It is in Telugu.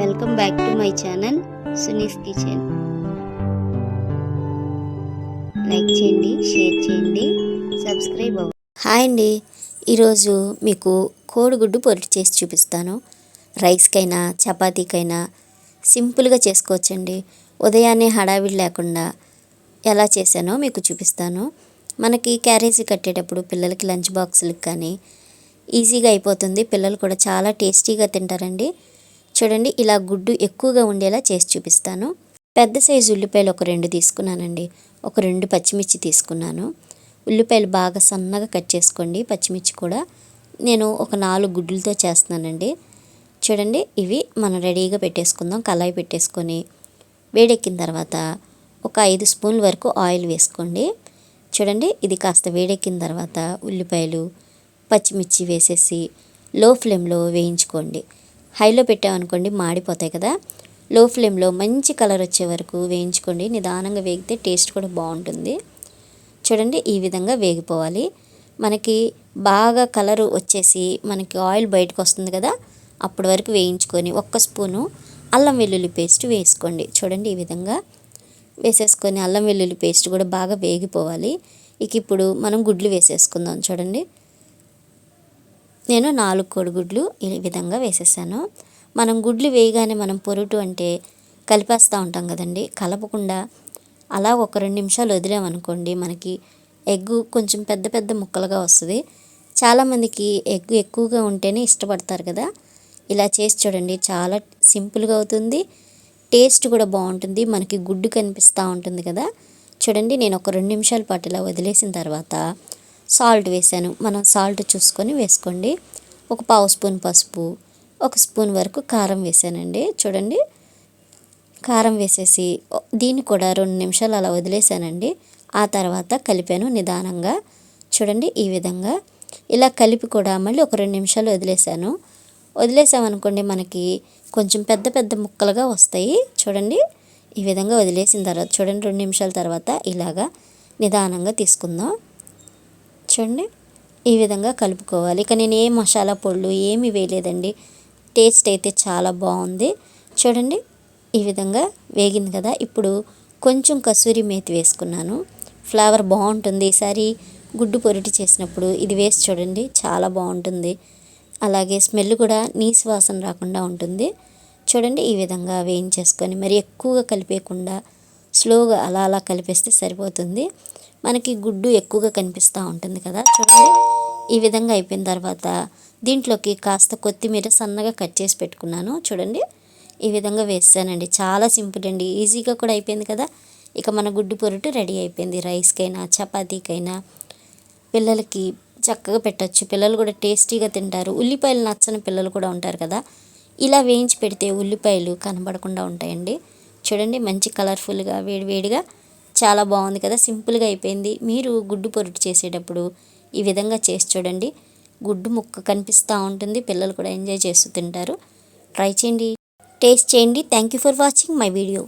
Welcome back to my channel Suni's kitchen like చేయండి షేర్ చేయండి సబ్స్క్రైబ్ అవ్వండి హాయ్ అండి. ఈరోజు మీకు కోడిగుడ్డు పొరుటు చేసి చూపిస్తాను. రైస్కైనా చపాతీకైనా సింపుల్గా చేసుకోవచ్చండి. ఉదయాన్నే హడావిడి లేకుండా ఎలా చేశానో మీకు చూపిస్తాను. మనకి క్యారేజీ కట్టేటప్పుడు పిల్లలకి లంచ్ బాక్సులకు కానీ ఈజీగా అయిపోతుంది. పిల్లలు కూడా చాలా టేస్టీగా తింటారండి. చూడండి ఇలా గుడ్డు ఎక్కువగా ఉండేలా చేసి చూపిస్తాను. పెద్ద సైజు ఉల్లిపాయలు ఒక రెండు తీసుకున్నానండి. ఒక రెండు పచ్చిమిర్చి తీసుకున్నాను. ఉల్లిపాయలు బాగా సన్నగా కట్ చేసుకోండి పచ్చిమిర్చి కూడా. నేను ఒక నాలుగు గుడ్లతో చేస్తున్నానండి. చూడండి ఇవి మనం రెడీగా పెట్టేసుకుందాం కళాయి పెట్టేసుకొని. వేడెక్కిన తర్వాత ఒక ఐదు స్పూన్ల వరకు ఆయిల్ వేసుకోండి. చూడండి ఇది కాస్త వేడెక్కిన తర్వాత ఉల్లిపాయలు పచ్చిమిర్చి వేసేసి లో ఫ్లేమ్లో వేయించుకోండి. హైలో పెట్టామనుకోండి మాడిపోతాయి కదా. లో ఫ్లేమ్లో మంచి కలర్ వచ్చే వరకు వేయించుకోండి. నిదానంగా వేగితే టేస్ట్ కూడా బాగుంటుంది. చూడండి ఈ విధంగా వేగిపోవాలి. మనకి బాగా కలర్ వచ్చేసి మనకి ఆయిల్ బయటకు వస్తుంది కదా. అప్పటి వరకు వేయించుకొని ఒక్క స్పూను అల్లం వెల్లుల్లి పేస్ట్ వేసుకోండి. చూడండి ఈ విధంగా వేసేసుకొని అల్లం వెల్లుల్లి పేస్ట్ కూడా బాగా వేగిపోవాలి. ఇక ఇప్పుడు మనం గుడ్లు వేసేసుకుందాం చూడండి. నేను నాలుగు కోడిగుడ్లు ఈ విధంగా వేసేసాను. మనం గుడ్లు వేయగానే మనం పొరుటు అంటే కలిపేస్తూ ఉంటాం కదండి. కలపకుండా అలా ఒక రెండు నిమిషాలు వదిలామనుకోండి మనకి ఎగ్ కొంచెం పెద్ద పెద్ద ముక్కలుగా వస్తుంది. చాలామందికి ఎగ్ ఎక్కువగా ఉంటేనే ఇష్టపడతారు కదా. ఇలా చేసి చూడండి చాలా సింపుల్గా అవుతుంది. టేస్ట్ కూడా బాగుంటుంది. మనకి గుడ్డు కనిపిస్తూ ఉంటుంది కదా. చూడండి నేను ఒక రెండు నిమిషాల పాటు ఇలా వదిలేసిన తర్వాత సాల్ట్ వేసాను. మనం సాల్ట్ చూసుకొని వేసుకోండి. ఒక పావు స్పూన్ పసుపు ఒక స్పూన్ వరకు కారం వేసానండి. చూడండి. కారం వేసేసి దీన్ని కూడా రెండు నిమిషాలు అలా వదిలేసానండి. ఆ తర్వాత కలిపాను నిదానంగా. చూడండి ఈ విధంగా. ఇలా కలిపి కూడా మళ్ళీ ఒక రెండు నిమిషాలు వదిలేసాను. వదిలేసామనుకోండి మనకి కొంచెం పెద్ద పెద్ద ముక్కలుగా వస్తాయి. చూడండి. ఈ విధంగా వదిలేసిన తర్వాత చూడండి రెండు నిమిషాల తర్వాత ఇలాగా నిదానంగా తీసుకుందాం. చూడండి ఈ విధంగా కలుపుకోవాలి. ఇక నేను ఏ మసాలా పొళ్ళు ఏమి వేయలేదండి. టేస్ట్ అయితే చాలా బాగుంది. చూడండి ఈ విధంగా వేగింది కదా. ఇప్పుడు కొంచెం కసూరి మేతి వేసుకున్నాను. ఫ్లేవర్ బాగుంటుంది. ఈసారి గుడ్డు పొరిటి చేసినప్పుడు ఇది వేసి చూడండి చాలా బాగుంటుంది. అలాగే స్మెల్ కూడా నీసు వాసన రాకుండా ఉంటుంది. చూడండి ఈ విధంగా వేయించేసుకొని మరి ఎక్కువగా కలిపేయకుండా స్లోగా అలా అలా కలిపేస్తే సరిపోతుంది. మనకి గుడ్డు ఎక్కువగా కనిపిస్తూ ఉంటుంది కదా. చూడండి. ఈ విధంగా అయిపోయిన తర్వాత దీంట్లోకి కాస్త కొత్తిమీర సన్నగా కట్ చేసి పెట్టుకున్నాను. చూడండి. ఈ విధంగా వేసానండి చాలా సింపుల్ అండి. ఈజీగా కూడా అయిపోయింది కదా. ఇక మన గుడ్డు పొరుటు రెడీ అయిపోయింది. రైస్కైనా చపాతీకైనా పిల్లలకి చక్కగా పెట్టచ్చు. పిల్లలు కూడా టేస్టీగా తింటారు. ఉల్లిపాయలు నచ్చని పిల్లలు కూడా ఉంటారు కదా. ఇలా వేయించి పెడితే ఉల్లిపాయలు కనబడకుండా ఉంటాయండి. చూడండి మంచి కలర్ఫుల్గా వేడివేడిగా. చాలా బాగుంది కదా సింపుల్గా అయిపోయింది. మీరు గుడ్డు పొరుటు చేసేటప్పుడు ఈ విధంగా చేసి చూడండి. గుడ్డు ముక్క కనిపిస్తూ ఉంటుంది పిల్లలు కూడా ఎంజాయ్ చేస్తూ తింటారు. ట్రై చేయండి. టేస్ట్ చేయండి. Thank you for watching my video